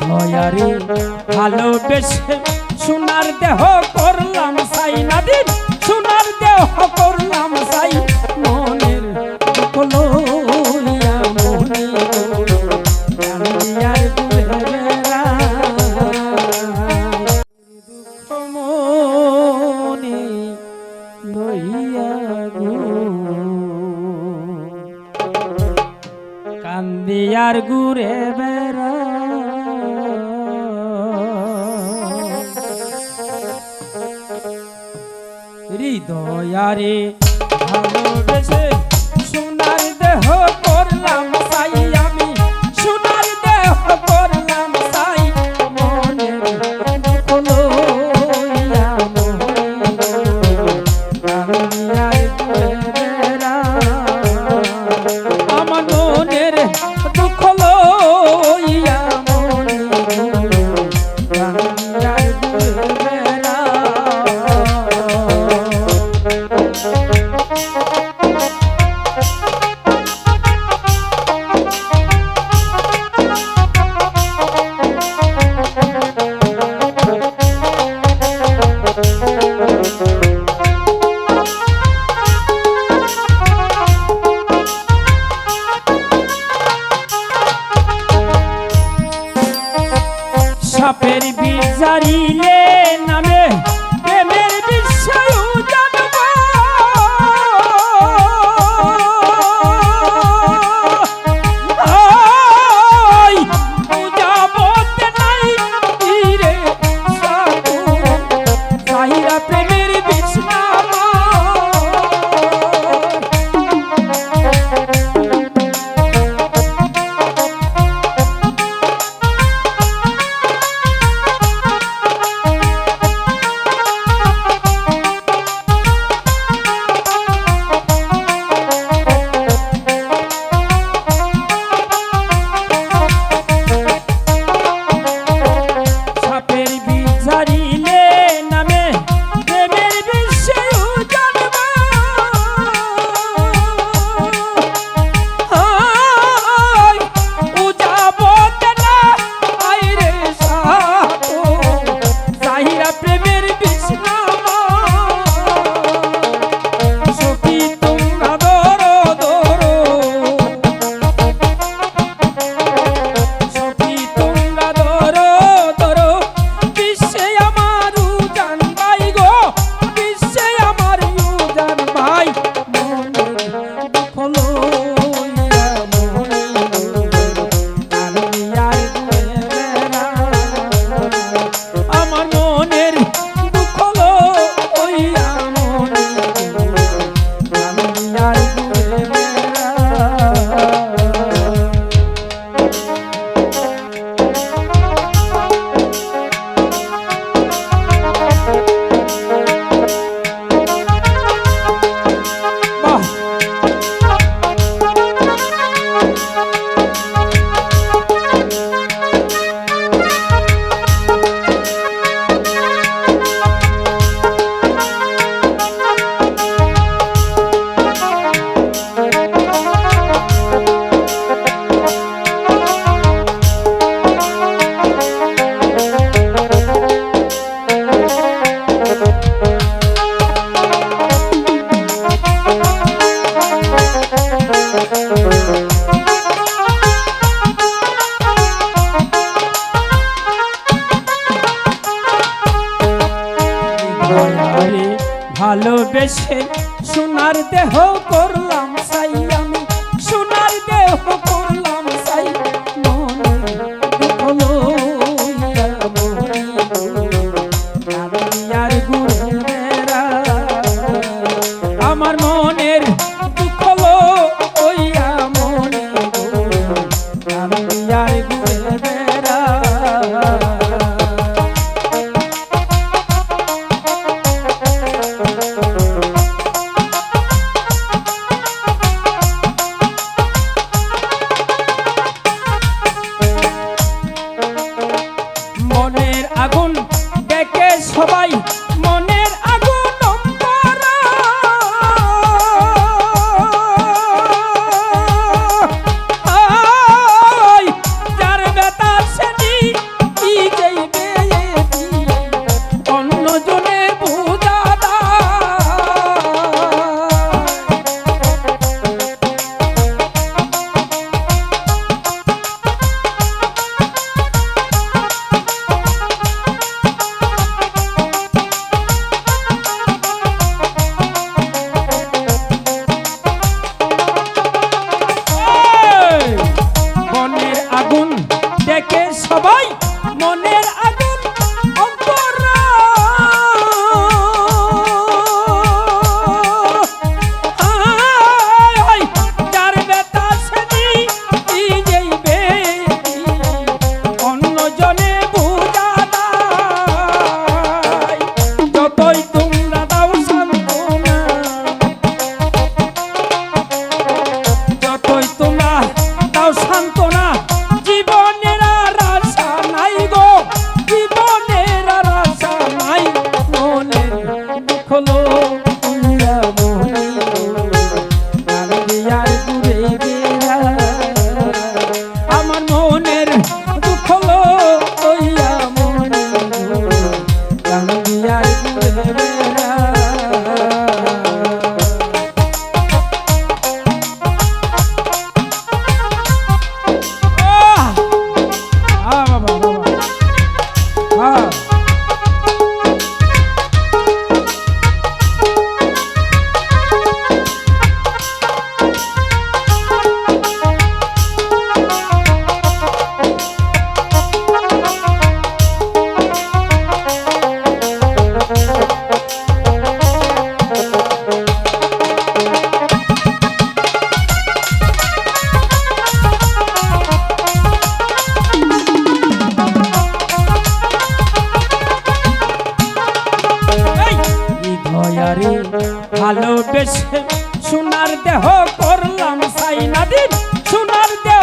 দয়ারে ভালোবেসে সোনার দেহ করলাম সাই নাদির। সোনার দেহ করলাম সাই মনের কলো আর গুরে হৃদয়ারে ভালোবেসে সোনার পাপের বিচারিলে সবাই মনের আগুন যার বেতা সেটি অন্যজন সোনার দেহ করলাম সাইনাদিন সোনার দেহ